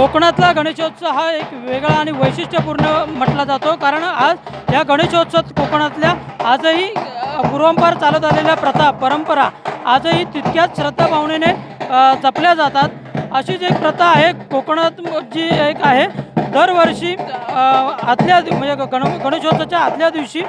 कोकणातला गणेशोत्सव हा एक वेगळा आणि वैशिष्ट्यपूर्ण म्हटला जातो. कारण आज या गणेशोत्सवात कोकणातल्या आजही पूर्वंपार चालत आलेल्या प्रथा परंपरा आजही तितक्याच श्रद्धा भावनेने जपल्या जातात. अशीच एक प्रथा आहे कोकणात जी एक आहे दरवर्षी आदल्या म्हणजे गण गणेशोत्सवाच्या आदल्या दिवशी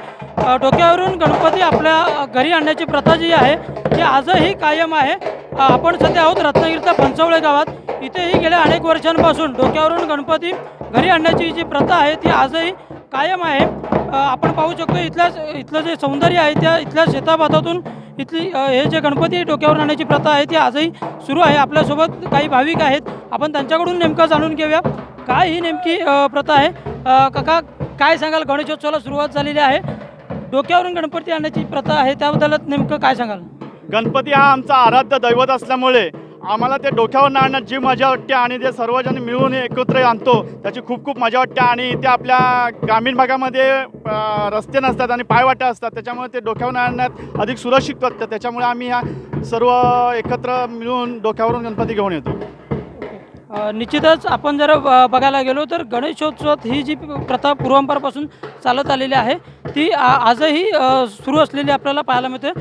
डोक्यावरून गणपती आपल्या घरी आणण्याची प्रथा जी आहे ती आजही कायम आहे. आपण सध्या आहोत रत्नागिरीच्या पंचवळे गावात. इथेही गेल्या अनेक वर्षांपासून डोक्यावरून गणपती घरी आणण्याची जी प्रथा आहे ती आजही कायम आहे. आपण पाहू शकतो इथल्या इथलं जे सौंदर्य आहे त्या इथल्या शेताभातातून इथली हे जे गणपती डोक्यावर आणण्याची प्रथा आहे ती आजही सुरू आहे. आपल्यासोबत काही भाविक आहेत. आपण त्यांच्याकडून नेमकं जाणून घेऊया काय ही नेमकी प्रथा आहे. काका काय सांगाल? गणेशोत्सवाला सुरुवात झालेली आहे. डोक्यावरून गणपती आणण्याची प्रथा आहे त्याबद्दल नेमकं काय सांगाल? गणपती हा आमचा आराध्य दैवत असल्यामुळे आम्हाला ते डोक्यावर आणण्यात जी मजा वाटते आणि ते सर्वजण मिळून एकत्र आणतो त्याची खूप खूप मजा वाटते आणि ते आपल्या ग्रामीण भागामध्ये रस्ते नसतात आणि पायवाट्या असतात त्याच्यामुळे ते डोक्यावर आणण्यात अधिक सुरक्षित वाटतं त्याच्यामुळे आम्ही ह्या सर्व एकत्र मिळून डोक्यावरून गणपती घेऊन येतो. निश्चितच आपण जर ब- बघायला गेलो तर गणेशोत्सवात ही जी प्रथा पूर्वांपारपासून चालत आलेली आहे ती आजही सुरू असलेली आपल्याला पाहायला मिळते.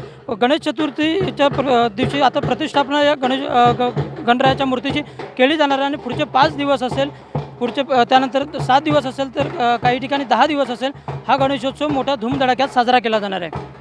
गणेश चतुर्थीच्या प्र दिवशी आता प्रतिष्ठापना या गणेश ग- गणरायाच्या मूर्तीची केली जाणार आहे आणि पुढचे पाच दिवस असेल पुढचे त्यानंतर सात दिवस असेल तर काही ठिकाणी दहा दिवस असेल हा गणेशोत्सव मोठ्या धूमधडाक्यात साजरा केला जाणार आहे.